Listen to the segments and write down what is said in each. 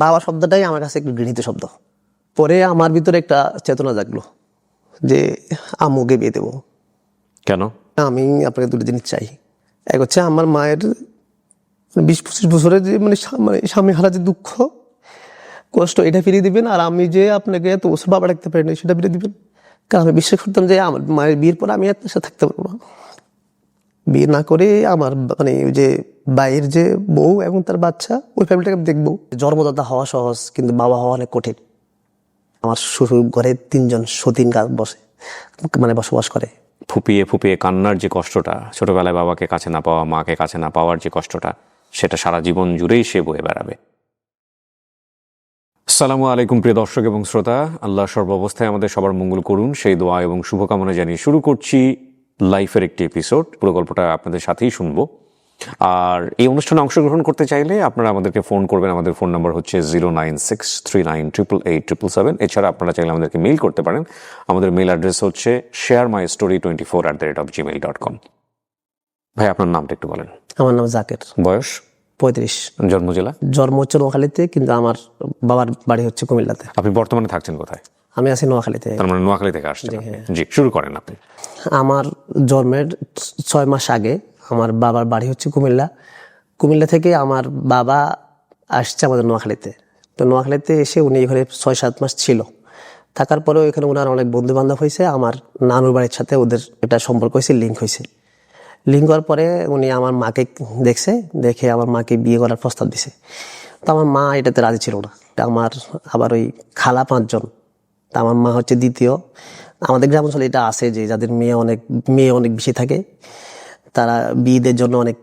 বাবা শব্দটাই আমার কাছে একটু গৃহীত শব্দ। পরে আমার ভিতরে একটা চেতনা জাগলো যে আম্মুকে বিয়ে দেবো। কেন? আমি আপনাকে দুটো জিনিস চাই। এক হচ্ছে আমার মায়ের বিশ পঁচিশ বছরের যে মানে স্বা- মানে স্বামী হারা যে দুঃখ কষ্ট এটা ফিরিয়ে দিবেন আর আমি যে আপনাকে এত বছর বাবা রাখতে পারি না সেটা ফিরিয়ে দিবেন। কারণ আমি বিশ্বাস করতাম যে আমার মায়ের বিয়ের পর আমি আপনার সাথে থাকতে পারব না। বিয়ে না করে আমার মানে ওই যে বাইয়ের যে বউ এবং তার বাচ্চা ওই ফ্যামিলিটাকে আমি দেখব। জন্মদাতা হওয়া সহজ কিন্তু বাবা হওয়া অনেক কঠিন। আমার শ্বশুর ঘরে তিনজন সতীন গাছ বসে মানে বসবাস করে। ফুপিয়ে ফুপিয়ে কান্নার যে কষ্টটা ছোটবেলায় বাবাকে কাছে না পাওয়া মাকে কাছে না পাওয়ার যে কষ্টটা সেটা সারা জীবন জুড়েই সে বয়ে বেড়াবে। সালামু আলাইকুম প্রিয় দর্শক এবং শ্রোতা। আল্লাহ সর্বাবস্থায় আমাদের সবার মঙ্গল করুন। সেই দোয়া এবং শুভকামনা জানিয়ে শুরু করছি লাইফের একটি এপিসোড পুরো গল্পটা আপনাদের সাথেই শুনব। আর এই অনুষ্ঠানে অংশগ্রহণ করতে চাইলে আপনারা আমাদেরকে ফোন করবেন। আমাদের ফোন নাম্বার হচ্ছে zero nine six three nine triple eight triple seven এছাড়া আপনারা চাইলে আমাদেরকে মেইল করতে পারেন। আমাদের মেইল অ্যাড্রেস হচ্ছে share my story twenty four at the rate of gmail dot com ভাই আপনার নামটা একটু বলেন। আমার নাম জাকের। বয়স? পঁয়ত্রিশ। জন্ম জেলা জন্ম হচ্ছে নোয়াখালীতে কিন্তু আমার বাবার বাড়ি হচ্ছে কুমিল্লাতে। আপনি বর্তমানে থাকছেন কোথায়? আমি আছি নোয়াখালীতে। তার মানে নোয়াখালী থেকে আসছেন জি শুরু করেন আপনি। আমার জন্মের ছয় মাস আগে আমার বাবার বাড়ি হচ্ছে কুমিল্লা। কুমিল্লা থেকে আমার বাবা আসছে আমাদের নোয়াখালীতে। তো নোয়াখালীতে এসে উনি এখানে ছয় সাত মাস ছিল। থাকার পরেও এখানে ওনার অনেক বন্ধু বান্ধব হয়েছে। আমার নানুর বাড়ির সাথে ওদের এটা সম্পর্ক হয়েছে লিঙ্ক হয়েছে। লিঙ্ক হওয়ার পরে উনি আমার মাকে দেখছে দেখে আমার মাকে বিয়ে করার প্রস্তাব দিছে। তো আমার মা এটাতে রাজি ছিল না। আমার আবার ওই খালা পাঁচজন তা আমার মা হচ্ছে দ্বিতীয়। আমাদের গ্রাম অঞ্চলে এটা আছে যে যাদের মেয়ে অনেক মেয়ে অনেক বেশি থাকে তারা বিয়েদের জন্য অনেক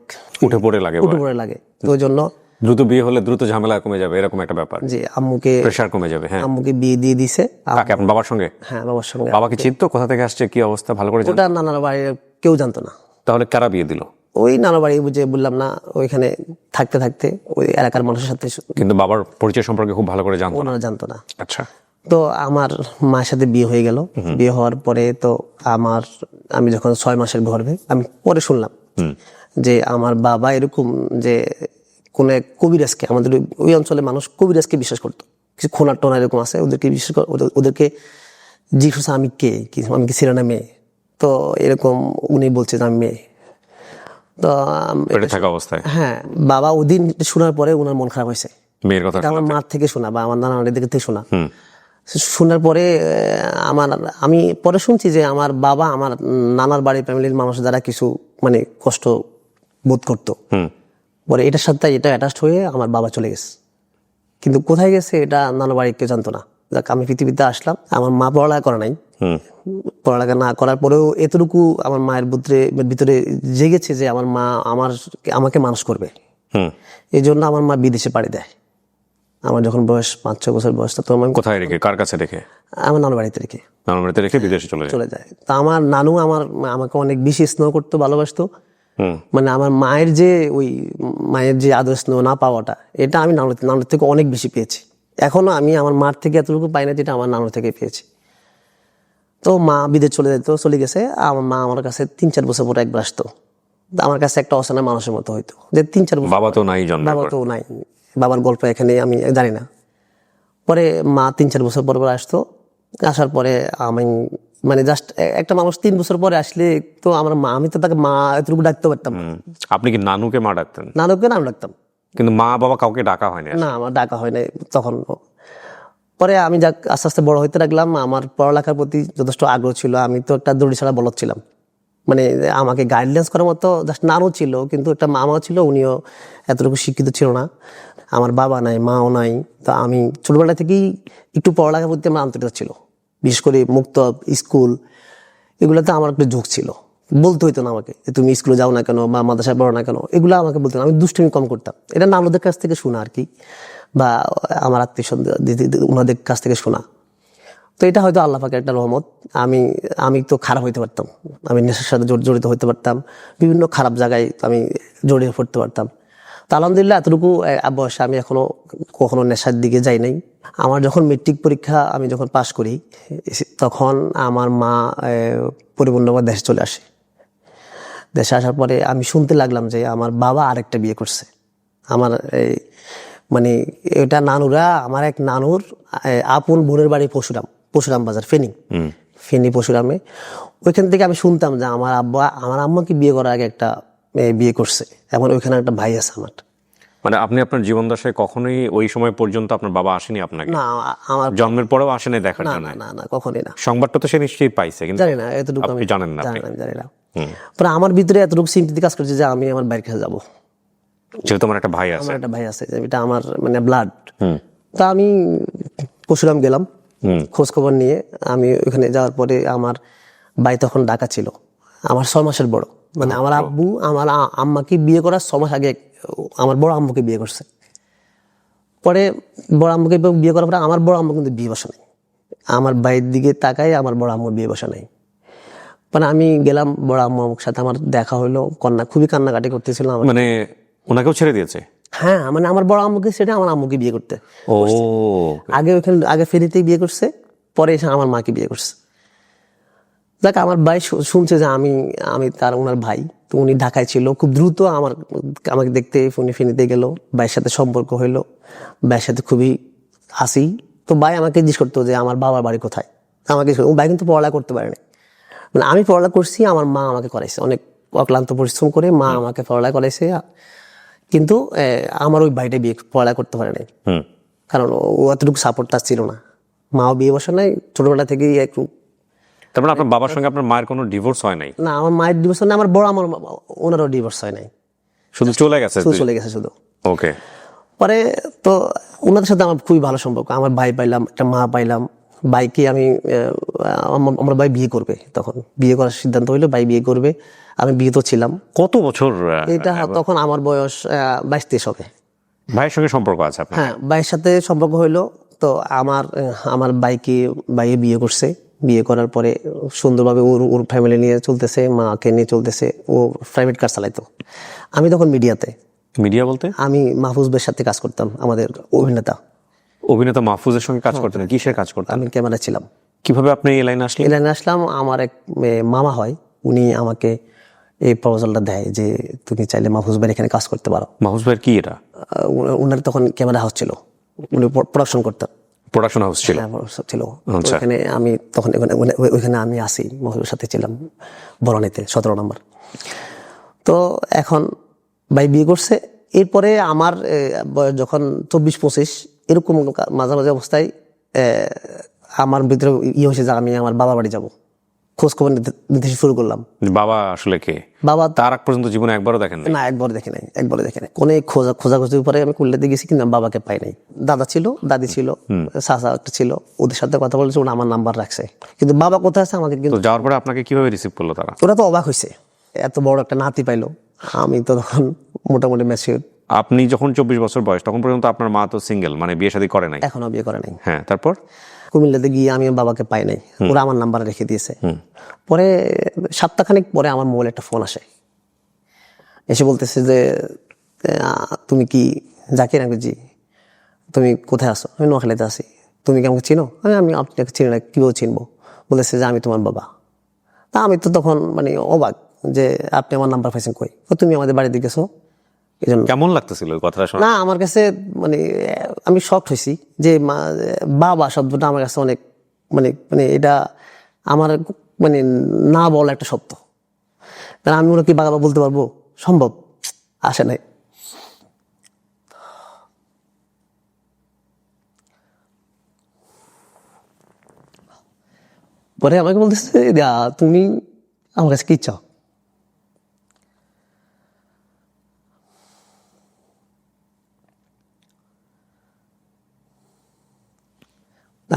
উঠে পড়ে লাগে উঠে পড়ে লাগে। তো ওই জন্য দ্রুত বিয়ে হলে দ্রুত ঝামেলা কমে যাবে এরকম একটা ব্যাপার। যে আম্মুকে প্রেশার কমে যাবে হ্যাঁ। আম্মুকে বিয়ে দিয়ে দিছে। কাকে আপনার বাবার সঙ্গে? হ্যাঁ বাবার সঙ্গে। বাবাকে চিনতো কোথা থেকে আসছে? কি অবস্থা? ভালো করে ওটা নানার বাড়ির কেউ জানতো না। তাহলে কারা বিয়ে দিল? ওই নানা বাড়ি বুঝে বললাম না ওইখানে থাকতে থাকতে ওই এলাকার মানুষের সাথে কিন্তু বাবার পরিচয় সম্পর্কে খুব ভালো করে জানতো না। জানতো না। আচ্ছা। তো আমার মায়ের সাথে বিয়ে হয়ে গেল। বিয়ে হওয়ার পরে তো আমার আমি যখন ছয় মাসের গর্ভে আমি পরে শুনলাম যে আমার বাবা এরকম যে কোন এক কবিরাজকে আমাদের ওই- অঞ্চলে মানুষ কবিরাজকে বিশ্বাস করতো। কিছু খোনার টোনা এরকম আছে ওদেরকে বিশ্বাস ওদেরকে জিজ্ঞেস আমি কে? কি আমি কি ছিলাম না মেয়ে? তো এরকম উনি বলছে যে আমি মেয়ে। তো থাকা অবস্থায়। হ্যাঁ বাবা ওদিন শোনার পরে ওনার মন খারাপ হয়েছে। মেয়ের কথা আমার মার থেকে শোনা বা আমার দিকে থেকে শোনা। শোনার পরে আমার আমি পরে শুনছি যে আমার বাবা আমার নানার বাড়ির ফ্যামিলির মানুষ দ্বারা কিছু মানে কষ্ট বোধ করতো পরে এটার সাথে এটা অ্যাটাচড হয়ে আমার বাবা চলে গেছে কিন্তু কোথায় গেছে এটা নানা বাড়ি কেউ জানতো না যাক আমি পৃথিবীতে আসলাম আমার মা পড়ালেখা করে নাই পড়ালেখা না করার পরেও এতটুকু আমার মায়ের ভিতরে ভিতরে জেগেছে যে আমার মা আমার আমাকে মানুষ করবে এই জন্য আমার মা বিদেশে পাড়ি দেয় আমার যখন বয়স পাঁচ ছ বছর বয়স তখন আমি কোথায় রেখে? কার কাছে রেখে? আমার নানা বাড়িতে রেখে। নানার বাড়িতে রেখে বিদেশে চলে যায়? চলে যায়। তা আমার নানু আমার আমাকে অনেক বেশি স্নেহ করতো ভালোবাসতো। মানে আমার মায়ের যে ওই মায়ের যে আদর স্নেহ না পাওয়াটা এটা আমি নানুর নানুর থেকে অনেক বেশি পেয়েছি। এখনও আমি আমার মার থেকে এতটুকু পাই না যেটা আমার নানুর থেকে পেয়েছি। তো মা বিদেশ চলে যেত চলে গেছে। আমার মা আমার কাছে তিন চার বছর পরে একবার আসতো। তা আমার কাছে একটা অচেনা মানুষের মতো হইতো। যে তিন চার বছর বাবা তো নাই বাবা তো নাই। বাবার গল্প এখানে আমি জানি না। পরে মা তিন চার বছর পর পর আসতো। আসার পরে আমি মানে জাস্ট একটা মানুষ তিন বছর পরে আসলে তো আমার মা আমি তো তাকে মা এতটুকু ডাকতে পারতাম আপনি কি নানুকে মা ডাকতেন? নানুকে নাম ডাকতাম। কিন্তু মা বাবা কাউকে ডাকা হয়নি না আমার ডাকা হয় নাই তখন। পরে আমি যাক আস্তে আস্তে বড় হইতে লাগলাম। আমার পড়ালেখার প্রতি যথেষ্ট আগ্রহ ছিল। আমি তো একটা দড়ি ছাড়া বলদ ছিলাম। মানে আমাকে গাইডলাইন্স করার মতো জাস্ট নানও ছিল কিন্তু একটা মামাও ছিল উনিও এতটুকু শিক্ষিত ছিল না। আমার বাবা নাই, মাও নাই। তা আমি ছোটবেলা থেকেই একটু পড়ালেখার প্রতি আমার আন্তরিকতা ছিল। বিশেষ করে মুক্ত স্কুল, এগুলোতে আমার একটা ঝোঁক ছিল। বলতে হইতো না আমাকে যে তুমি স্কুলে যাও না কেন বা মাদ্রাসায় পড়ো না কেন, এগুলো আমাকে বলতো না। আমি দুষ্টুমি কম করতাম। এটা নানুদের কাছ থেকে শোনা আর কি, বা আমার আত্মীয় ওনাদের কাছ থেকে শোনা। তো এটা হয়তো আল্লাহ একটা রহমত। আমি আমি তো খারাপ হইতে পারতাম। আমি নেশার সাথে জড়- জড়িত হইতে পারতাম। বিভিন্ন খারাপ জায়গায় আমি জড়িয়ে পড়তে পারতাম। তো আলহামদুলিল্লাহ এতটুকু বয়সে আমি এখনও কখনো নেশার দিকে যাই নাই। আমার যখন মেট্রিক পরীক্ষা আমি যখন পাশ করি তখন আমার মা পরিপূর্ণবার দেশে চলে আসে। দেশে আসার পরে আমি শুনতে লাগলাম যে আমার বাবা আরেকটা বিয়ে করছে। আমার এই মানে এটা নানুরা আমার এক নানুর আপন বোনের বাড়ি পশুরাম পশুরাম বাজার ফেনী। ফেনী পশুরামে ওইখান থেকে আমি শুনতাম যে আমার আব্বা আমার আম্মাকে বিয়ে করার আগে একটা বিয়ে করছে। এমন ওইখানে একটা ভাই আছে আমার। মানে আপনি আপনার জীবন দশায় কখনোই ওই সময় পর্যন্ত আপনার বাবা আসেনি আপনাকে? না আমার জন্মের পরেও আসেনি দেখার জন্য? না না না কখনোই না। সংবাদটা তো সে নিশ্চয়ই পাইছে কিন্তু জানি না এতটুকু আপনি আমি জানেন না জানি। না জানি না। পরে আমার ভিতরে এতটুকু সিম্পিতি কাজ করছে যে আমি আমার বাইরের কাছে যাব। যেহেতু আমার একটা ভাই আছে। আমার একটা ভাই আছে এটা আমার মানে ব্লাড তা আমি পরশুরাম গেলাম। খোঁজ খবর নিয়ে আমি ওখানে যাওয়ার পরে আমার ভাই তখন ঢাকা ছিল। আমার ছয় মাসের বড়। মানে আমার আব্বু আমার আম্মাকে বিয়ে করার ছ মাস আগে আমার বড় আম্মুকে বিয়ে করছে। পরে বড় আম্মুকে বিয়ে করার পরে আমার বড় আম্মু কিন্তু বিয়ে বসা নেই। আমার ভাইয়ের দিকে তাকাই আমার বড় আম্মুর বিয়ে বসা নেই। মানে আমি গেলাম বড় আম্মুর সাথে আমার দেখা হলো কন্যা খুবই কান্নাকাটি করতেছিল আমার। মানে ওনাকেও ছেড়ে দিয়েছে? হ্যাঁ মানে আমার বড় আম্মুকে সেটা আমার আম্মুকে বিয়ে করতে ও আগে ওখানে আগে ফেরিতেই বিয়ে করছে পরে এসে আমার মাকে বিয়ে করছে। দেখ আমার ভাই শুনছে যে আমি আমি তার ওনার ভাই। তো উনি ঢাকায় ছিল। খুব দ্রুত আমার আমাকে দেখতে উনি ফেনিতে গেল। ভাইয়ের সাথে সম্পর্ক হইল। ভাইয়ের সাথে খুবই হাসি। তো ভাই আমাকে জিজ্ঞেস করতো যে আমার বাবার বাড়ি কোথায়? আমাকে ভাই কিন্তু পড়ালেখা করতে পারেনি মানে আমি পড়ালেখা করছি আমার মা আমাকে করাইছে। অনেক অক্লান্ত পরিশ্রম করে মা আমাকে পড়ালেখা করাইছে। কিন্তু আমার ওই ভাইটা বিয়ে পড়ালেখা করতে পারে নাই। হুম। কারণ ও ও এতটুকু সাপোর্ট তার ছিল না। মাও বিয়ে বসে নাই। ছোটবেলা থেকেই একটু তার মানে আপনার বাবার সঙ্গে আপনার মায়ের কোনো ডিভোর্স হয় নাই? না আমার মায়ের ডিভোর্স না আমার বড় আমার ওনারও ডিভোর্স হয় নাই। শুধু চলে গেছে? শুধু চলে গেছে শুধু। ওকে পরে তো ওনাদের সাথে আমার খুবই ভালো সম্পর্ক। আমার ভাই পাইলাম একটা মা পাইলাম। ভাইকে আমি আমার- ভাই বিয়ে করবে তখন। বিয়ে করার সিদ্ধান্ত হইল ভাই বিয়ে করবে। আমি বিয়ে তো ছিলাম। কত বছর এটা তখন আমার বয়স বাইশ তেইশ হবে। ভাইয়ের সঙ্গে সম্পর্ক আছে হ্যাঁ ভাইয়ের সাথে সম্পর্ক হইল। তো আমার আমার বাইকে বাইয়ে বিয়ে করছে। বিয়ে করার পরে সুন্দরভাবে ওর ওর ফ্যামিলি নিয়ে চলতেছে মাকে নিয়ে চলতেছে ও প্রাইভেট কার চালাইতো। আমি তখন মিডিয়াতে। মিডিয়া বলতে? আমি মাহফুজ বের সাথে কাজ করতাম আমাদের অভিনেতা। অভিনেতা মাহফুজের সঙ্গে কাজ করতেন? কিসের কাজ করতেন? আমি ক্যামেরা ছিলাম। কীভাবে আপনি এই লাইনে আসলেন? এই লাইনে আসলাম আমার এক মামা হয় উনি আমাকে এই প্রপোজালটা দেয় যে তুমি চাইলে মাহফুজ ভাইয়ের এখানে কাজ করতে পারো। মাহফুজ ভাইয়ের কি এটা? উনার তখন ক্যামেরা হাউস ছিল। উনি প্রোডাকশন করতেন। প্রোডাকশন হাউস ছিল। হ্যাঁ, ছিল। আচ্ছা। ওখানে আমি তখন ওইখানে আমি আসি মহিলার সাথে ছিলাম বরণীতে সতেরো নম্বর। তো এখন ভাই বিয়ে করছে এরপরে আমার বয়স যখন চব্বিশ পঁচিশ এরকম মাঝামাঝি অবস্থায় আমার ভিতরে ইয়ে হয়েছে যে আমি আমার বাবা বাড়ি যাব। খোঁজ খবর নিতে শুরু করলাম। বাবা আসলে কে? বাবা তার আগ পর্যন্ত জীবনে একবারও দেখেন না একবার দেখে নাই একবারও দেখে নাই। কোনো খোঁজা খোঁজাখুঁজির পরে আমি কুল্লাতে গেছি কিন্তু বাবাকে পাই নাই। দাদা ছিল দাদি ছিল চাচা একটা ছিল ওদের সাথে কথা বলেছে ওরা আমার নাম্বার রাখছে। কিন্তু বাবা কোথায় আছে আমাকে কিন্তু যাওয়ার পরে আপনাকে কীভাবে রিসিভ করল তারা? ওরা তো অবাক হয়েছে। এত বড় একটা নাতি পাইলো। আমি তো তখন মোটামুটি ম্যাচিউর আপনি যখন চব্বিশ বছর বয়স তখন পর্যন্ত আপনার মা তো সিঙ্গেল মানে বিয়ে শাদী করে নাই? এখনও বিয়ে করে নাই। হ্যাঁ তারপর? কুমিল্লাতে গিয়ে আমি বাবাকে পাই নাই। ওরা আমার নাম্বার রেখে দিয়েছে। পরে সপ্তাহখানিক পরে আমার মোবাইলে একটা ফোন আসে। এসে বলতেছে যে তুমি কি জাকির আমি জি তুমি কোথায় আসো আমি নোয়াখালীতে আছি। তুমি কি আমাকে চিনো? আমি আমি আপনাকে চিনি না কীভাবে চিনবো? বলেছে যে আমি তোমার বাবা। তা আমি তো তখন মানে অবাক যে আপনি আমার নাম্বার পাইছেন কই? ও তুমি আমাদের বাড়িতে গেছো কেমন লাগতেছিল ওই কথাটা শোনা না আমার কাছে মানে আমি শখ হয়েছি যে মা- বাবা শব্দটা আমার কাছে অনেক মানে মানে এটা আমার মানে না বলা একটা শব্দ। কারণ আমি ওরা কি বাবা বলতে পারব? সম্ভব। আসে নাই। পরে আমাকে বলতেছে "দা, তুমি আমার কাছে কি চাও?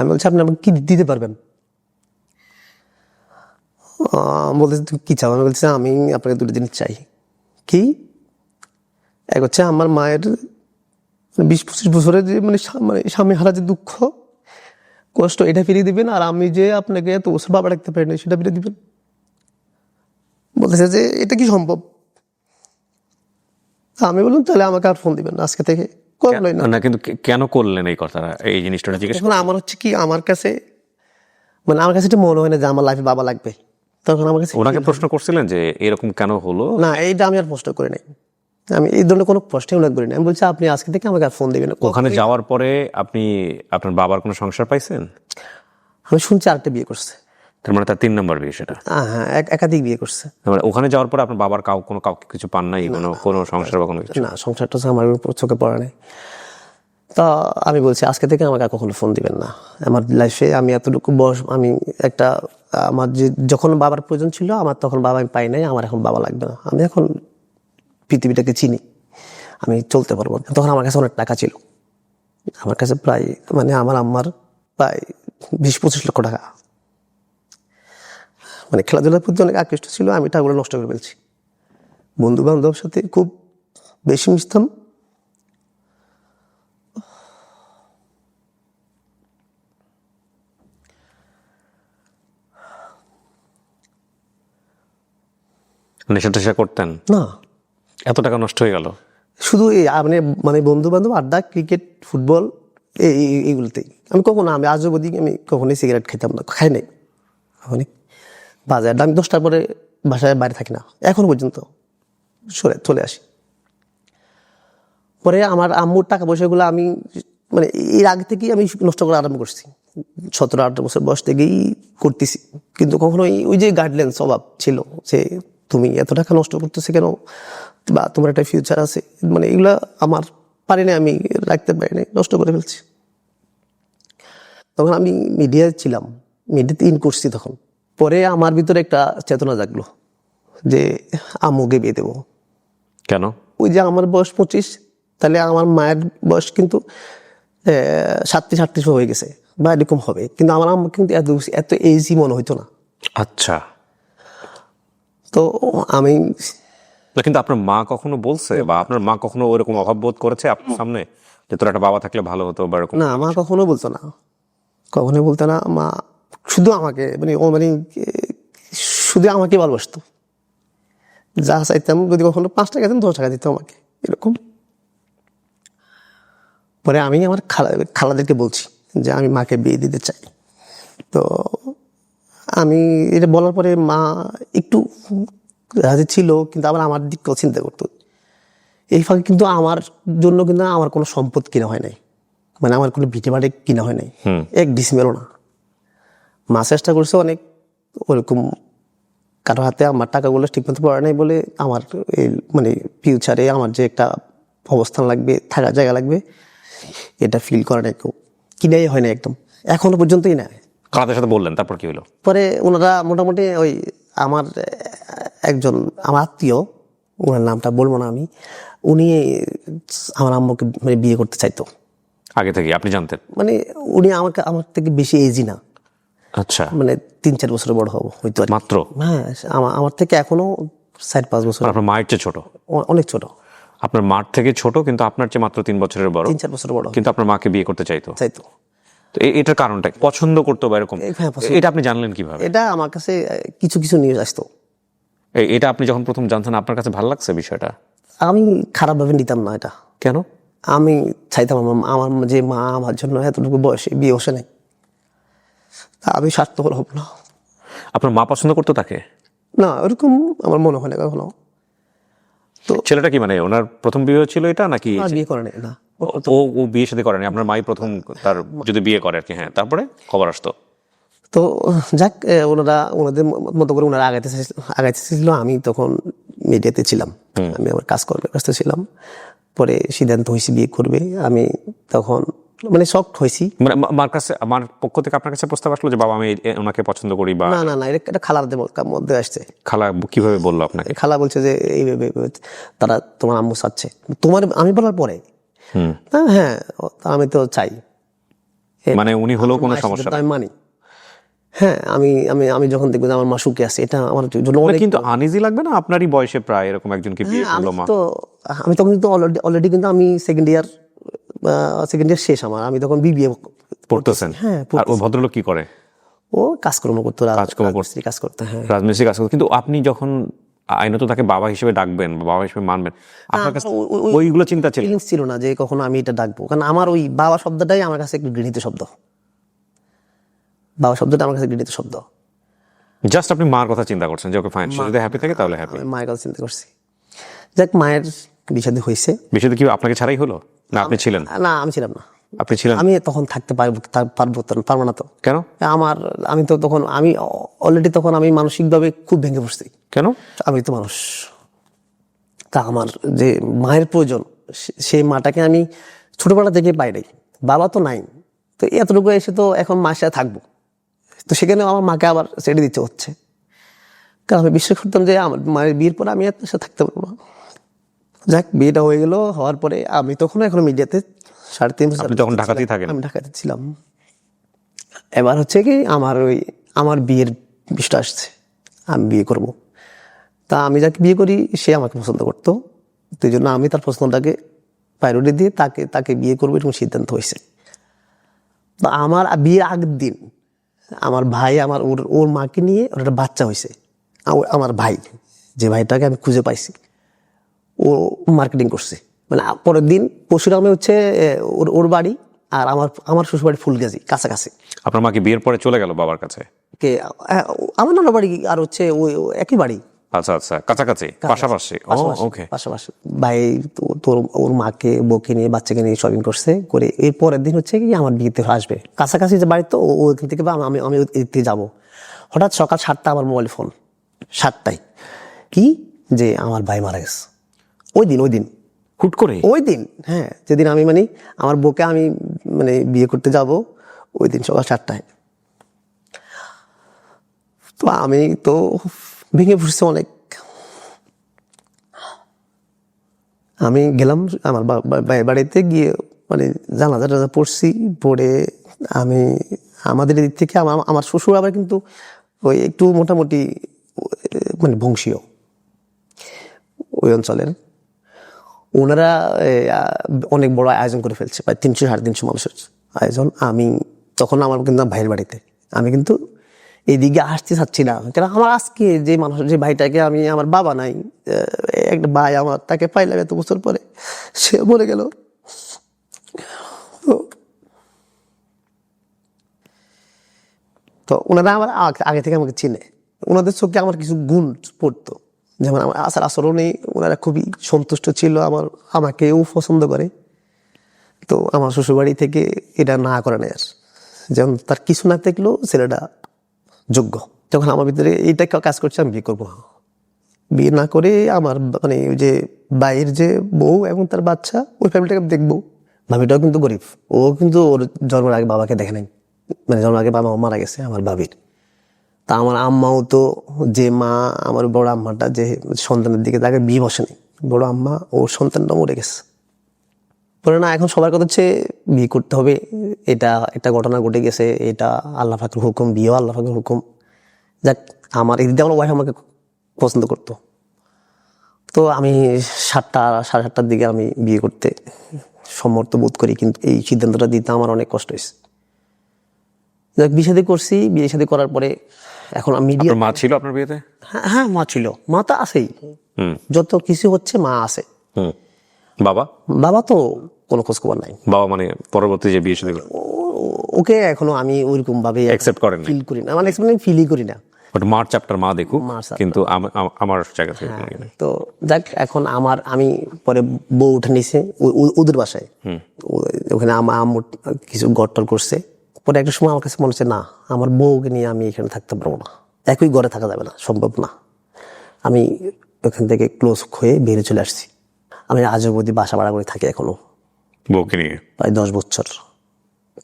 আমি বলছি, আপনি আমাকে কি দিতে পারবেন? বলতেছে, তুমি কি চাও? আমি বলছি, আমি আপনাকে দুটো জিনিস চাই। কি? এক হচ্ছে আমার মায়ের বিশ পঁচিশ বছরের যে মানে মানে স্বামী হারা যে দুঃখ, কষ্ট, এটা ফিরিয়ে দিবেন, আর আমি যে আপনাকে এত বছর বাবা রাখতে পারি না সেটা ফিরিয়ে দিবেন। বলতেছে যে, এটা কি সম্ভব? আমি বললাম, তাহলে আমাকে আর ফোন দিবেন আজকে থেকে। করলোই না। না কিন্তু কেন করলেন এই কথাটা এই জিনিসটা জিজ্ঞেস এখন আমার হচ্ছে কি আমার কাছে মানে আমার কাছে এটা মনে হয় না যে আমার লাইফে বাবা লাগবে। তখন আমার কাছে ওনাকে প্রশ্ন করছিলেন যে এরকম কেন হলো? না এইটা আমি আর প্রশ্ন করি নাই। আমি এই ধরনের কোনো প্রশ্নই উল্লেখ করি না আমি বলছি আপনি আজকে থেকে আমাকে আর ফোন দিবেন ওখানে যাওয়ার পরে আপনি আপনার বাবার কোনো সংসার পাইছেন? আমি শুনছি আরেকটা বিয়ে করছে। তার মানে তার তিন নম্বর বিয়ে সেটা। হ্যাঁ এক- একাধিক বিয়ে করছে। মানে ওখানে যাওয়ার পরে আপনার বাবার কাউ কোনো কাউকে কিছু পান নাই কোনো কোনো সংসার বা কোনো কিছু? না সংসারটা আমার উপর চোখে পড়ে নাই। তা আমি বলছি আজকে থেকে আমাকে আর কখনো ফোন দিবেন না। আমার লাইফে আমি এতটুকু বয়স আমি একটা আমার যে যখন বাবার প্রয়োজন ছিল আমার তখন বাবা আমি পাই নাই আমার এখন বাবা লাগবে না। আমি এখন পৃথিবীটাকে চিনি। আমি চলতে পারব তখন আমার কাছে অনেক টাকা ছিল। আমার কাছে প্রায় মানে আমার আম্মার প্রায় বিশ পঁচিশ লক্ষ টাকা। মানে খেলাধুলার প্রতি অনেক আকৃষ্ট ছিল আমি টাকাগুলো নষ্ট করে ফেলছি। বন্ধু বান্ধবের সাথে খুব বেশি মিশতাম। নেশা টেশা করতেন? না। এত টাকা নষ্ট হয়ে গেল? শুধু এই মানে মানে বন্ধু বান্ধব আড্ডা ক্রিকেট ফুটবল এই এই- এইগুলোতেই। আমি কখনো আমি আজ অবধি আমি কখনোই সিগারেট খেতাম না খাই নাই। কখনই। বাজে আড্ডা আমি দশটার পরে বাসায় বাইরে থাকি না। এখনও পর্যন্ত সরে, চলে আসি। পরে আমার আম্মুর টাকা পয়সাগুলো আমি মানে এর আগে থেকেই আমি নষ্ট করা আরম্ভ করছি। সতেরো, আঠারো বছর বয়স থেকেই করতেছি। কিন্তু কখনো ওই যে গাইডলাইন্স অভাব ছিল যে তুমি এত টাকা নষ্ট করতেছে কেন? বা তোমার একটা ফিউচার আছে। মানে এগুলা আমার পারিনি আমি রাখতে পারি না নষ্ট করে ফেলছি। তখন আমি মিডিয়ায় ছিলাম। মিডিয়াতে ইন করছি তখন। পরে আমার ভিতরে একটা চেতনা জাগলো যে আম্মুকে বিয়ে দেবো। কেন? ওই যে আমার বয়স পঁচিশ তাহলে আমার মায়ের বয়স কিন্তু সাতত্রিশ আটত্রিশ হয়ে গেছে বা এরকম হবে। কিন্তু আমার আম্মা কিন্তু এত এত এজি মনে হইতো না। আচ্ছা। তো আমি কিন্তু আপনার মা কখনো বলছে বা আপনার মা কখনো ওরকম অভাব বোধ করেছে আপনার সামনে? যে তোর একটা বাবা থাকলে ভালো হতো বা এরকম না মা কখনো বলতো না। কখনোই বলতো না মা শুধু আমাকে মানে ও মানে শুধু আমাকে ভালোবাসত। যা চাইতাম যদি কখনো পাঁচ টাকা দিতাম দশ টাকা দিত আমাকে এরকম। পরে আমি আমার খালা খালাদেরকে বলছি যে আমি মাকে বিয়ে দিতে চাই। তো আমি এটা বলার পরে মা একটু রাজি ছিল কিন্তু আবার আমার দিকটাও চিন্তা করতো। এই ফাঁকে কিন্তু আমার জন্য কিন্তু আমার কোনো সম্পদ কিনা হয় নাই। মানে আমার কোনো ভিটে বাড়ি কিনা হয় নাই। এক ডিসমেলও না। মা চেষ্টা করছে অনেক ওরকম কারও হাতে আমার টাকাগুলো ঠিকমতো পড়ে নাই বলে আমার এই মানে ফিউচারে আমার যে একটা অবস্থান লাগবে থাকার জায়গা লাগবে এটা ফিল করে নাই কেউ। কিনাই হয় না একদম। এখনও পর্যন্তই না খালাদের সাথে বললেন? তারপর কি হলো? পরে ওনারা মোটামুটি ওই আমার একজন আমার আত্মীয় ওনার নামটা বলব না আমি উনি আমার আম্মুকে মানে বিয়ে করতে চাইতো। আগে থেকে আপনি জানতেন? মানে উনি আমাকে আমার থেকে বেশি এজি না। আচ্ছা। মানে তিন চার বছর বড় হব হয়তো মাত্র? হ্যাঁ আমার থেকে এখনও চার পাঁচ বছর। আপনার মায়ের চেয়ে ছোট? অনেক ছোট। আপনার মার থেকে ছোট কিন্তু আপনার চেয়ে মাত্র তিন বছরের বড়? তিন চার বছর বড়। কিন্তু আপনার মাকে বিয়ে করতে চাইতো? চাইতো। তো এটার কারণটা পছন্দ করতো বা এরকম? হ্যাঁ, এটা আপনি জানলেন কীভাবে? এটা আমার কাছে কিছু কিছু নিউজ আসতো। এটা আপনি যখন প্রথম জানতেন আপনার কাছে ভালো লাগছে বিষয়টা? আমি খারাপভাবে নিতাম না এটা। কেন? আমি চাইতাম আমার আমার যে মা আমার জন্য এতটুকু বয়সে বিয়ে বসে নাই। তা আমি স্বার্থপর হব না। আপনার মা পছন্দ করতো তাকে? না ওরকম আমার মনে হয় না কখনো। ছেলেটা কি মানে ওনার প্রথম বিয়ে ছিল এটা নাকি? বিয়ে করে নাই না। ও- ও বিয়ে সাথে করেনি আপনার মাই প্রথম তার যদি বিয়ে করে আর কি হ্যাঁ তারপরে খবর আসতো। তো যাক ওনারা ওনাদের মতো করে ওনারা আগাইতে চাইছিল- আগাইতে চাইছিল আমি তখন মিডিয়াতে ছিলাম। আমি আমার কাজকর্মের ব্যস্ত ছিলাম। পরে সিদ্ধান্ত হয়েছি বিয়ে করবে আমি তখন মানে শক্ট হয়েছি। মানে মা- মার কাছে আমার পক্ষ থেকে আপনার কাছে প্রস্তাব আসলো যে বাবা আমি ওনাকে পছন্দ করি বা না না না এটা খালারদের মধ্যে- আসছে। খালা কীভাবে বলল আপনাকে? খালা বলছে যে এইভাবে তারা তোমার আম্মু চাচ্ছে। তোমার আমি বলার পরে? হ্যাঁ, তা আমি তো চাই। মানে উনি হলেও কোনো সমস্যা আমি মানি। হ্যাঁ আমি আমি আমি যখন দেখব যে আমার মা সুখে আছে এটা আমার জন্য কিন্তু আনিজি লাগবে না? আপনারই বয়সে প্রায় এরকম একজনকে বিয়ে হ্যাঁ, করল মা। তো আমি তখন কিন্তু অলরেডি অলরেডি কিন্তু আমি সেকেন্ড ইয়ার সেকেন্ড ইয়ার শেষ আমার। আমি তখন বিবিএ পড়তেছেন? হ্যাঁ, আর ও ভদ্রলোক কি করে? ও কাজকর্ম করতো কাজকর্ম করতো। কাজ করতো হ্যাঁ। রাজমিস্ত্রি কাজ করতো। কিন্তু আপনি যখন আইনত তাকে বাবা হিসেবে ডাকবেন বাবা হিসেবে মানবেন আপনার কাছে ওইগুলো চিন্তা ছিল? ছিল না যে কখনো আমি এটা ডাকবো। কারণ আমার ওই বাবা শব্দটাই আমার কাছে একটু গৃহীত শব্দ। বাবা শব্দটা আমার কাছে গৃহীত শব্দ। জাস্ট আপনি মার কথা চিন্তা করছেন যে ওকে ফাইন যদি হ্যাপি থাকে তাহলে হ্যাপি মায়ের কথা চিন্তা করছি। যাক মায়ের বিষাদী হয়েছে। বিষয়টা কি আপনাকে ছাড়াই হলো? না আপনি ছিলেন। না আমি ছিলাম না। আপনি ছিলেন? আমি তখন থাকতে পারব পারব পারব না তো। কেন? আমার আমি তো তখন আমি অলরেডি তখন আমি মানসিকভাবে খুব ভেঙে পড়ছি। কেন? আমি তো মানুষ। তা আমার যে মায়ের প্রয়োজন সেই মাটাকে আমি ছোটবেলা থেকে পাই নাই। বাবা তো নাই। তো এতটুকু এসে তো এখন মার সাথে থাকব। তো সেখানে আমার মাকে আবার ছেড়ে দিতে হচ্ছে। কারণ আমি বিশ্বাস করতাম যে আমার মায়ের বিয়ের পরে আমি এত সাথে থাকতে পারব না। যাক বিয়েটা হয়ে গেল হওয়ার পরে আমি তখন এখন মিডিয়াতে সাড়ে তিন বছর তখন ঢাকাতেই থাকেন? আমি ঢাকাতে ছিলাম। এবার হচ্ছে কি আমার ওই আমার বিয়ের বিষয়টা আসছে। আমি বিয়ে করব। তা আমি যাকে বিয়ে করি সে আমাকে পছন্দ করতো। তো জন্য আমি তার পছন্দটাকে প্রায়োরিটি দিয়ে তাকে তাকে বিয়ে করব এরকম সিদ্ধান্ত হয়েছে। তো আমার বিয়ের আগের দিন আমার ভাই আমার ওর ওর মাকে নিয়ে ওর একটা বাচ্চা হয়েছে। আমার ভাই যে ভাইটাকে আমি খুঁজে পাইছি। ও মার্কেটিং করছে। মানে পরের দিন পরশুরামে হচ্ছে ওর ওর বাড়ি আর আমার আমার শ্বশুর বাড়ি ফুলগাছি কাছাকাছি। আপনার মাকে বিয়ের পরে চলে গেল বাবার কাছে? কে আমার নানা বাড়ি আর হচ্ছে ওই একই বাড়ি। আচ্ছা আচ্ছা কাছাকাছি পাশাপাশি। ওকে পাশাপাশি ভাই তোর ওর মাকে বউকে নিয়ে বাচ্চাকে নিয়ে শপিং করছে করে এর পরের দিন হচ্ছে কি আমার বিয়েতে আসবে। কাছাকাছি যে বাড়ি তো ওখান থেকে বা আমি আমি এদিক যাব। হঠাৎ সকাল সাতটা আমার মোবাইল ফোন সাতটায়। কি? যে আমার ভাই মারা গেছে। ওই দিন ওই দিন। হুট করে? ওই দিন হ্যাঁ। যেদিন আমি মানে আমার বউকে আমি মানে বিয়ে করতে যাব ওই দিন সকাল সাতটায়। তো আমি তো ভেঙে পড়ছি অনেক। আমি গেলাম আমার বাড়িতে গিয়ে মানে জানাজা টাজা পড়ছি পড়ে আমি আমাদের দিক থেকে আমার আমার শ্বশুর আবার কিন্তু ওই একটু মোটামুটি মানে বংশীয়। ওই অঞ্চলের। ওনারা অনেক বড় আয়োজন করে ফেলছে, প্রায় তিনশো সাড়ে তিনশো মানুষের আয়োজন। আমি তখন আমার কিন্তু ভাইয়ের বাড়িতে, আমি কিন্তু এদিকে আসতে চাচ্ছি না। কারণ আমার আজকে যে মানুষ, যে ভাইটাকে আমি, আমার বাবা নাই একটা ভাই আমার, তাকে পাইলাম এত বছর পরে, সে বলে গেল। তো ওনারা আমার আগে থেকে আমাকে চিনে। ওনাদের চোখে আমার কিছু গুণ পড়তো। যেমন আমার আসার আচরণে ওনারা খুবই সন্তুষ্ট ছিল, আমার, আমাকেও পছন্দ করে। তো আমার শ্বশুরবাড়ি থেকে এটা না করে নেয় আর। যেমন তার কিছু না থাকলেও ছেলেটা যোগ্য। যখন আমার ভিতরে এইটা কাজ করছে, আমি বিয়ে করব? বিয়ে না করে আমার মানে ওই যে বাইরের যে বউ এবং তার বাচ্চা ওই ফ্যামিলিটাকে দেখব। ভাবিটাও কিন্তু গরিব। ও কিন্তু ওর জন্মের আগে বাবাকে দেখে নাই। মানে জন্মের আগে বাবা মারা গেছে, আমার ভাবির। তা আমার আম্মাও তো যে মা, আমার বড় আম্মাটা যে সন্তানের দিকে তাকে বিয়ে বসেনি। বড় আম্মা, ওর সন্তানটা মরে গেছে। বলে, না, এখন সবার কথা হচ্ছে বিয়ে করতে হবে। এটা, একটা ঘটনা ঘটে গেছে। এটা আল্লাহ ফাকর হুকুম, বিয়েও আল্লাহ ফাকর হুকুম। যাক, আমার এদিকে আমার ওয়াইফ আমাকে পছন্দ করতো। তো আমি সাতটা, সাড়ে সাতটার দিকে আমি বিয়ে করতে সমর্থ বোধ করি, কিন্তু এই সিদ্ধান্তটা দিতে আমার অনেক কষ্ট হয়েছে। যাক, বিয়ে শাদী করছি। বিয়ে শাদী করার পরে এখন মিডিয়া মা ছিল আপনার বিয়েতে? হ্যাঁ হ্যাঁ মা ছিল। মা তো আছেই। হুম। যত কিছু হচ্ছে মা আছে। হুম। বাবা? বাবা তো কোনো খোঁজ খবর নাই। বাবা মানে পরবর্তী যে বিয়ে ও- ওকে এখনও আমি ওইরকম ভাবে Accept করেন ফিল করি না। মানে মানে ফিলই করি না। বাট মার চ্যাপ্টার মা দেখুক কিন্তু আম- আম- আমার জায়গা থেকে তো যাক এখন আমার আমি পরে বউ উঠে নিছে ওদের বাসায়। ওখানে আমার কিছু গট্টর করছে। পরে একটা সময় আমার কাছে মনে হচ্ছে না আমার বউকে নিয়ে আমি এখানে থাকতে পারব না। একই ঘরে থাকা যাবে না সম্ভব না। আমি ওখান থেকে ক্লোজ হয়ে বেরিয়ে চলে আসছি। আমি আজও অবধি বাসা ভাড়া করে থাকি এখনও। বউকে নিয়ে? প্রায় দশ বছর।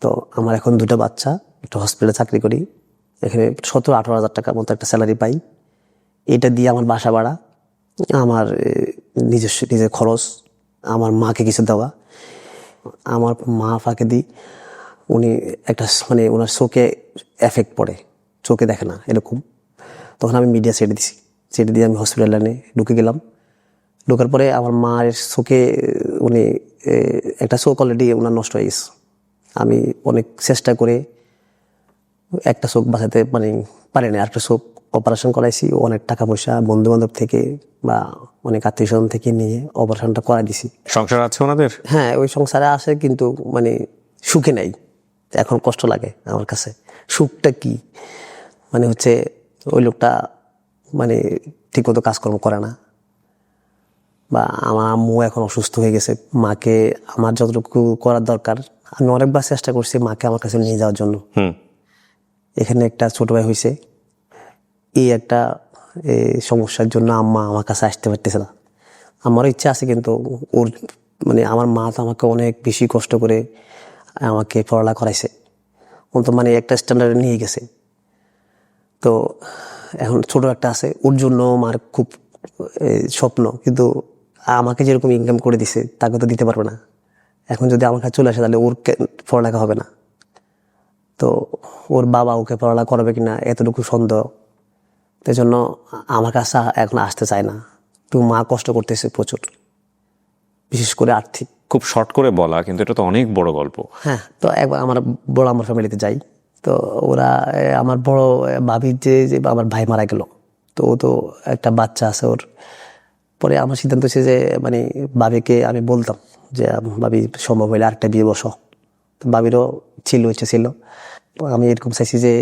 তো আমার এখন দুটো বাচ্চা একটা হসপিটালে চাকরি করি। এখানে সতেরো আঠারো হাজার টাকার মতো একটা স্যালারি পাই। এটা দিয়ে আমার বাসা ভাড়া আমার নিজস্ব নিজের খরচ আমার মাকে কিছু দেওয়া। আমার মা ফাঁকে দিই। উনি একটা মানে ওনার চোখে এফেক্ট পড়ে। চোখে দেখে না এরকম। তখন আমি মিডিয়া ছেড়ে দিছি। ছেড়ে দিয়ে আমি হসপিটাল লাইনে ঢুকে গেলাম। ঢোকার পরে আমার মায়ের চোখে উনি একটা চোখ অলরেডি ওনার নষ্ট হয়ে গেছে। আমি অনেক চেষ্টা করে একটা চোখ বাঁচাতে মানে পারিনি। আরেকটা চোখ অপারেশন করাইছি। অনেক টাকা পয়সা বন্ধু বান্ধব থেকে বা অনেক আত্মীয় স্বজন থেকে নিয়ে অপারেশনটা করাই দিছি। সংসার আছে ওনাদের? হ্যাঁ ওই সংসারে আসে কিন্তু মানে সুখে নাই। এখন কষ্ট লাগে আমার কাছে। সুখটা কি? মানে হচ্ছে ওই লোকটা মানে ঠিকমতো কাজকর্ম করে না। বা আমার আম্মু এখন অসুস্থ হয়ে গেছে। মাকে আমার যতটুকু করার দরকার আমি অনেকবার চেষ্টা করছি মাকে আমার কাছে নিয়ে যাওয়ার জন্য। এখানে একটা ছোট ভাই হয়েছে এই একটা সমস্যার জন্য আম্মা আমার কাছে আসতে পারতেছে না। আমারও ইচ্ছা আছে কিন্তু ওর মানে আমার মা তো আমাকে অনেক বেশি কষ্ট করে আমাকে পড়ালা করাইছে। ও তো মানে একটা স্ট্যান্ডার্ডে নিয়ে গেছে। তো এখন ছোট একটা আছে, ওর জন্য আমার খুব স্বপ্ন। কিন্তু আমাকে যেরকম ইনকাম করে দিছে, তাকে তো দিতে পারবে না। এখন যদি আমার কাছে চলে আসে, তাহলে ওর কে- পড়ালেখা হবে না। তো ওর বাবা ওকে পড়ালেখা করবে কিনা, এতটুকু সন্দেহ। তাই জন্য আমার কাছে এখন আসতে চায় না। তো মা কষ্ট করতেছে প্রচুর। বিশেষ করে আর্থিক। খুব শর্ট করে বলা কিন্তু এটা তো অনেক বড় গল্প। হ্যাঁ তো একবার আমার বড় আমার ফ্যামিলিতে যাই তো ওরা আমার বড় এ, ভাবির যে যে আমার ভাই মারা গেল তো ও তো একটা বাচ্চা আছে ওর। পরে আমার সিদ্ধান্ত হচ্ছে যে মানে ভাবিকে আমি বলতাম যে ভাবি সম্ভব হলে আরেকটা বিয়ে বসো তো ভাবিরও ছিল ইচ্ছে ছিল। আমি এরকম চাইছি যে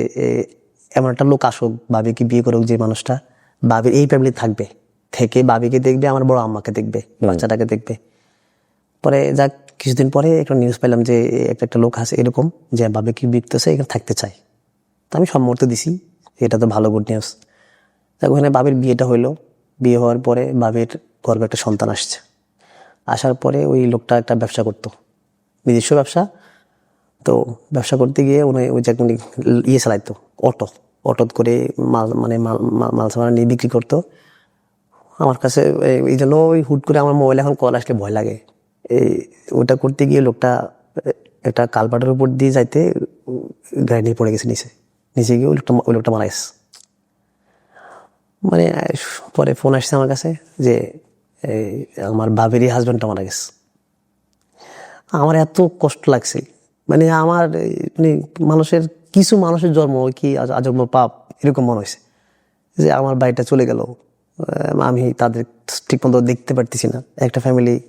এমন একটা লোক আসুক ভাবিকে বিয়ে করুক যে মানুষটা। ভাবির এই ফ্যামিলি থাকবে থেকে ভাবিকে দেখবে আমার বড় আম্মাকে দেখবে বাচ্চাটাকে দেখবে। পরে যাক, কিছুদিন পরে একটা নিউজ পেলাম যে একটা একটা লোক আছে এরকম, যে বাবে কি বিকতেছে এখানে থাকতে চায়। তো আমি সম্মত দিছি এটা তো ভালো গুড নিউজ যাক, ওখানে বাবির বিয়েটা হইল। বিয়ে হওয়ার পরে বাবির গর্বে একটা সন্তান আসছে। আসার পরে ওই লোকটা একটা ব্যবসা করতো। নিজস্ব ব্যবসা। তো ব্যবসা করতে গিয়ে উনি ওই যে ইয়ে চালাইতো, অটো। অটো করে মাল মানে মাল, মাল- সামান নিয়ে বিক্রি করতো। আমার কাছে, এই জন্য ওই হুট করে আমার মোবাইল এখন কল আসলে ভয় লাগে। এই ওটা করতে গিয়ে লোকটা একটা কালপাটের উপর দিয়ে যাইতে গাড়ি নিয়ে পড়ে গেছে নিচে। নিচে গিয়ে ওই লোকটা ওই লোকটা মারা গেছে। মানে পরে ফোন আসছে আমার কাছে যে আমার বাবেরই হাজব্যান্ডটা মারা গেছে। আমার এত কষ্ট লাগছে। মানে আমার মানে মানুষের, কিছু মানুষের জন্ম কি আজ- আজন্ম পাপ এরকম মনে হয়েছে যে আমার বাড়িটা চলে গেল। আমি তাদের ঠিক মতো দেখতে পারতেছি না। একটা ফ্যামিলি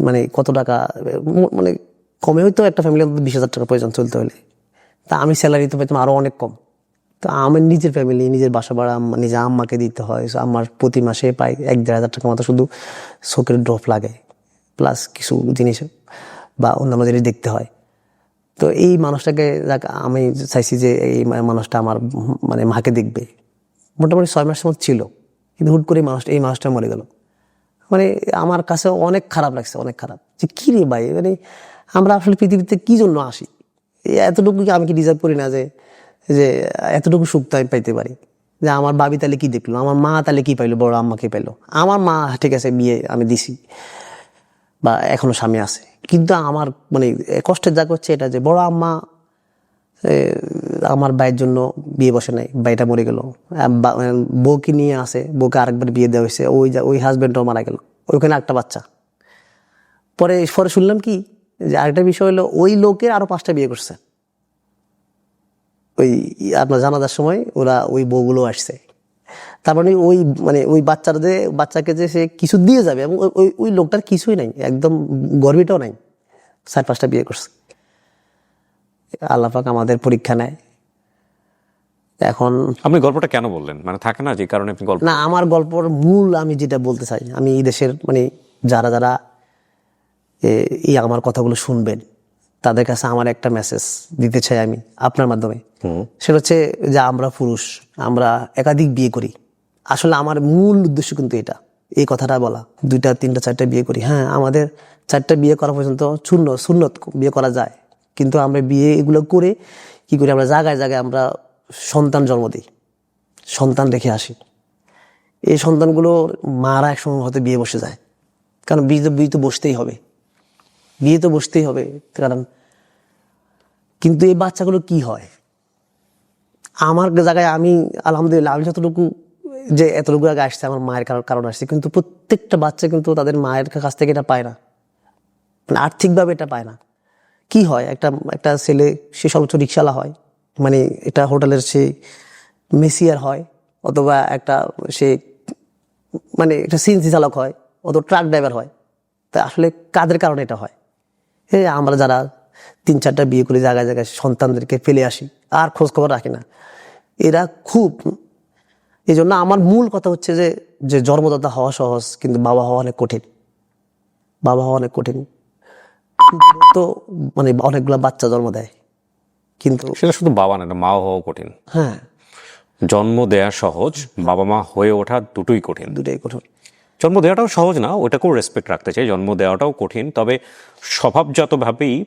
মানে কত টাকা মানে কমে হয়তো একটা ফ্যামিলি অন্তত বিশ হাজার টাকা প্রয়োজন চলতে হলে। তা আমি স্যালারি তো পেতাম আরও অনেক কম। তো আমার নিজের ফ্যামিলি নিজের বাসা ভাড়া নিজে আম্মাকে দিতে হয়। আমার প্রতি মাসে পাই এক দেড় হাজার টাকা মতো শুধু চোখের ড্রপ লাগে। প্লাস কিছু জিনিস বা অন্যান্য জিনিস দেখতে হয়। তো এই মানুষটাকে যাক আমি চাইছি যে এই মানুষটা আমার মানে মাকে দেখবে। মোটামুটি ছয় মাসের মতো ছিল। কিন্তু হুট করে মানুষটা এই মানুষটা মরে গেল। মানে আমার কাছে অনেক খারাপ লাগছে, অনেক খারাপ। যে কি রে ভাই? মানে আমরা আসলে পৃথিবীতে কি জন্য আসি? এতটুকু কি আমি কি ডিজার্ভ করি না যে যে এতটুকু সুখ আমি পাইতে পারি? যে আমার বাবি তাহলে কি দেখল? আমার মা তাহলে কি পাইলো? বড় আম্মা কি পাইলো? আমার মা, ঠিক আছে, বিয়ে আমি দিছি বা এখনও স্বামী আছে। কিন্তু আমার মানে কষ্টের জায়গা হচ্ছে এটা যে, বড় আম্মা আমার ভাইয়ের জন্য বিয়ে বসে নাই, ভাইটা মরে গেল। বউকে নিয়ে আসে বউকে আরেকবার বিয়ে দেওয়া হয়েছে, ওই ওই হাজব্যান্ডও মারা গেল। ওইখানে একটা বাচ্চা। পরে পরে শুনলাম কি, যে আরেকটা বিষয় হলো, ওই লোকের আরও পাঁচটা বিয়ে করছে। ওই, আপনার জানাজার সময় ওরা ওই বউগুলো আসছে। তার মানে ওই মানে ওই বাচ্চার যে, বাচ্চাকে যে সে কিছু দিয়ে যাবে, এবং ওই ওই লোকটার কিছুই নাই, একদম গর্বিটাও নাই, চার পাঁচটা বিয়ে করছে। আল্লাপাক আমাদের পরীক্ষা নেয়। এখন আপনি গল্পটা কেন বললেন? মানে থাকে না যে কারণে আপনি গল্প না আমার গল্পর মূল আমি যেটা বলতে চাই আমি এই দেশের মানে যারা যারা এই আমার কথাগুলো শুনবেন তাদের কাছে আমার একটা মেসেজ দিতে চাই আমি আপনার মাধ্যমে। সেটা হচ্ছে যে আমরা পুরুষ আমরা একাধিক বিয়ে করি। আসলে আমার মূল উদ্দেশ্য কিন্তু এটা এই কথাটা বলা। দুইটা তিনটা চারটা বিয়ে করি। হ্যাঁ আমাদের চারটা বিয়ে করা পর্যন্ত শূন্য শূন্য বিয়ে করা যায়। কিন্তু আমরা বিয়ে এগুলো করে কি করি, আমরা জায়গায় জায়গায় আমরা সন্তান জন্ম দিই, সন্তান রেখে আসি। এই সন্তানগুলো মারা একসময় হয়তো বিয়ে বসে যায়। কারণ বিয়ে তো বিয়ে তো বসতেই হবে। বিয়ে তো বসতেই হবে, কারণ কিন্তু এই বাচ্চাগুলো কি হয়? আমার জায়গায় আমি, আলহামদুলিল্লাহ, আমি যতটুকু যে এতটুকু আগে আসছে, আমার মায়ের কারণ কারণ আসছে। কিন্তু প্রত্যেকটা বাচ্চা কিন্তু তাদের মায়ের কাছ থেকে এটা পায় না। মানে আর্থিকভাবে এটা পায় না। কি হয়? একটা একটা ছেলে, সে সর্বোচ্চ রিক্সাওয়ালা হয়। মানে এটা হোটেলের সে মেসিয়ার হয়, অথবা একটা সে মানে একটা সিএনসি চালক হয়, অথবা ট্রাক ড্রাইভার হয়। তা আসলে কাদের কারণে এটা হয়? এই আমরা যারা তিন চারটা বিয়ে করে, জায়গায় জায়গায় সন্তানদেরকে ফেলে আসি, আর খোঁজ খবর রাখি না। এরা খুব এই জন্য আমার মূল কথা হচ্ছে যে যে জন্মদাতা হওয়া সহজ, কিন্তু বাবা হওয়া অনেক কঠিন। বাবা হওয়া অনেক কঠিন। তো মানে অনেকগুলা বাচ্চা জন্ম দেয়। কিন্তু সেটা শুধু বাবা না এটা মাও হওয়া কঠিন। হ্যাঁ। জন্ম দেয়া সহজ বাবা মা হয়ে ওঠা দুটোই কঠিন। দুটোই কঠিন। জন্ম দেওয়াটাও সহজ না ওটাকেও রেসপেক্ট রাখতে চাই। জন্ম দেওয়াটাও কঠিন তবে স্বভাবজাতভাবেই।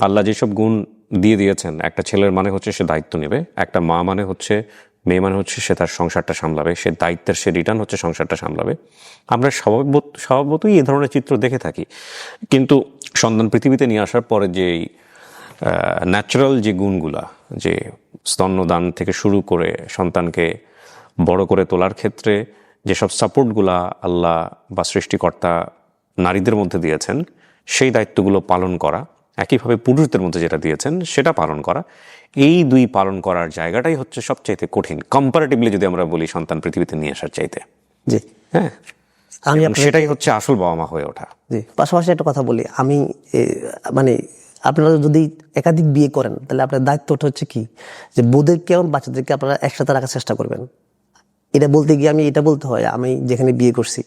আল্লাহ যেসব গুণ দিয়ে দিয়েছেন একটা ছেলের মানে হচ্ছে সে দায়িত্ব নেবে একটা মা মানে হচ্ছে মেয়ে মানে হচ্ছে সে তার সংসারটা সামলাবে, সে দায়িত্বের সে রিটার্ন হচ্ছে সংসারটা সামলাবে। আমরা স্বভাবত স্বভাবতই এই ধরনের চিত্র দেখে থাকি। কিন্তু সন্তান পৃথিবীতে নিয়ে আসার পরে যে ন্যাচারাল যে গুণগুলা, যে স্তন্যদান থেকে শুরু করে সন্তানকে বড় করে তোলার ক্ষেত্রে যেসব সাপোর্টগুলা আল্লাহ বা সৃষ্টিকর্তা নারীদের মধ্যে দিয়েছেন, সেই দায়িত্বগুলো পালন করা, একইভাবে পুরুষদের মধ্যে যেটা দিয়েছেন, সেটা পালন করা এই দুই পালন করার জায়গাটাই হচ্ছে সবচাইতে কঠিন কম্পারেটিভলি যদি আমরা বলি সন্তান পৃথিবীতে নিয়ে আসার চাইতে। জি। হ্যাঁ? আমি সেটাই হচ্ছে আসল বাবা মা হয়ে ওঠা। জি পাশাপাশি একটা কথা বলি আমি মানে আপনারা যদি একাধিক বিয়ে করেন তাহলে আপনার দায়িত্বটা হচ্ছে কি? যে বোধেরকে এবং বাচ্চাদেরকে আপনারা একসাথে রাখার চেষ্টা করবেন। এটা বলতে গিয়ে আমি এটা বলতে হয় আমি যেখানে বিয়ে করছি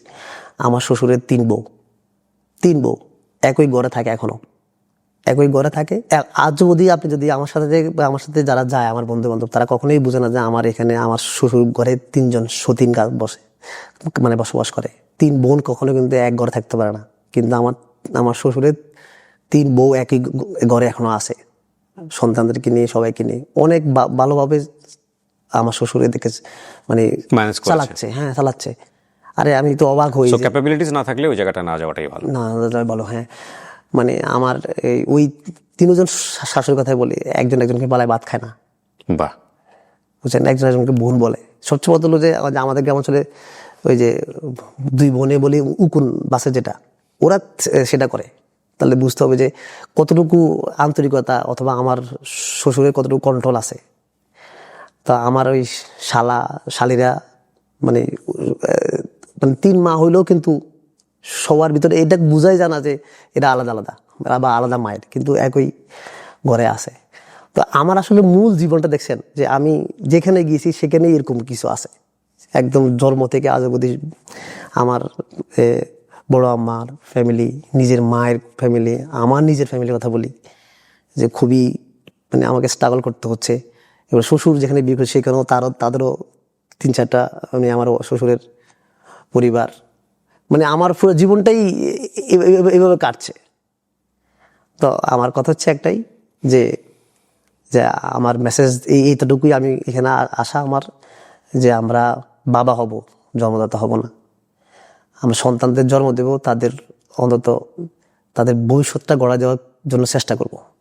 আমার শ্বশুরের তিন বউ। তিন বউ একই গড়ে থাকে এখনও। একই ঘরে থাকে। আজ যদি আপনি যদি আমার সাথে যে- আমার সাথে যারা যায় আমার বন্ধু বান্ধব তারা কখনোই বুঝে না যে আমার এখানে আমার শ্বশুর ঘরে তিনজন সতীন গাছ বসে মানে বসবাস করে। তিন বোন কখনো কিন্তু এক ঘরে থাকতে পারে না। কিন্তু আমার আমার শ্বশুরের তিন বউ একই ঘরে এখনও আছে। সন্তানদেরকে নিয়ে সবাইকে নিয়ে। অনেক ভালোভাবে আমার শ্বশুর এদিকে মানে চালাচ্ছে হ্যাঁ চালাচ্ছে। আরে আমি তো অবাক হই ক্যাপাবিলিটিস না থাকলে ওই জায়গাটা না যাওয়াটাই ভালো। না বলো হ্যাঁ। মানে আমার এই ওই তিনজন শা- শাশুড়ির কথাই বলি একজন একজনকে বলায় ভাত খায় না। বাহ। বুঝছেন? একজন একজনকে বোন বলে। সবচেয়ে বড় হলো যে যে আমাদের গ্রাম অঞ্চলে ওই যে দুই বোনে বলি উকুন বাসে যেটা ওরা সেটা করে। তাহলে বুঝতে হবে যে কতটুকু আন্তরিকতা অথবা আমার শ্বশুরের কতটুকু কন্ট্রোল আছে। তা আমার ওই শালা শালিরা মানে মানে তিন মা হইলেও কিন্তু সবার ভিতরে এটা বুঝাই জানা যে এটা আলাদা আলাদা বা আলাদা মায়ের, কিন্তু একই ঘরে আছে। তো আমার আসলে মূল জীবনটা দেখছেন যে আমি যেখানে গিয়েছি সেখানে এরকম কিছু আছে। একদম জন্ম থেকে আজ অবধি আমার বড় আম্মার ফ্যামিলি নিজের মায়ের ফ্যামিলি আমার নিজের ফ্যামিলির কথা বলি যে খুবই মানে আমাকে স্ট্রাগল করতে হচ্ছে। এবার শ্বশুর যেখানে বিয়ে করে সেখানেও তারও, তাদেরও তিন চারটা মানে আমার শ্বশুরের পরিবার মানে আমার পুরো জীবনটাই এভাবে কাটছে। তো আমার কথা হচ্ছে একটাই যে যে আমার মেসেজ এই এইটুকুই আমি এখানে আসা আমার যে আমরা বাবা হব, জন্মদাতা হব না। আমরা সন্তানদের জন্ম দেব, তাদের অন্তত তাদের ভবিষ্যৎটা গড়া দেওয়ার জন্য চেষ্টা করব।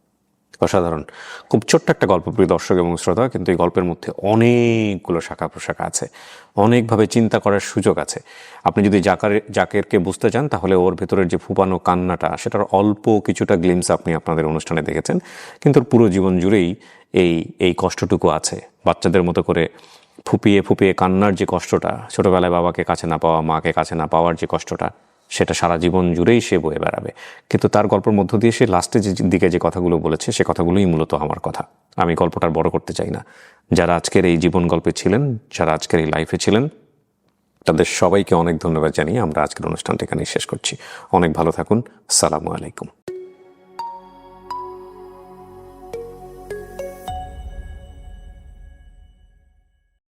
অসাধারণ। খুব ছোট্ট একটা গল্প, প্রিয় দর্শক এবং শ্রোতা, কিন্তু এই গল্পের মধ্যে অনেকগুলো শাখা প্রশাখা আছে। অনেকভাবে চিন্তা করার সুযোগ আছে। আপনি যদি জাকারে, জাকেরকে বুঝতে চান, তাহলে ওর ভেতরের যে ফুপানো কান্নাটা, সেটার অল্প কিছুটা গ্লিমস আপনি আপনাদের অনুষ্ঠানে দেখেছেন। কিন্তু পুরো জীবন জুড়েই এই এই কষ্টটুকু আছে। বাচ্চাদের মতো করে ফুপিয়ে ফুপিয়ে কান্নার যে কষ্টটা, ছোটোবেলায় বাবাকে কাছে না পাওয়া, মাকে কাছে না পাওয়ার যে কষ্টটা সেটা সারা জীবন জুড়েই সে বয়ে বেড়াবে। কিন্তু তার গল্পের মধ্য দিয়ে সে লাস্টে যে দিকে যে কথাগুলো বলেছে, সে কথাগুলোই মূলত আমার কথা। আমি গল্পটার বড় করতে চাই না। যারা আজকের এই জীবন গল্পে ছিলেন, যারা আজকের এই লাইফে ছিলেন, তাদের সবাইকে অনেক ধন্যবাদ জানিয়ে আমরা আজকের অনুষ্ঠানটা এখানেই শেষ করছি। অনেক ভালো থাকুন। সালামু আলাইকুম।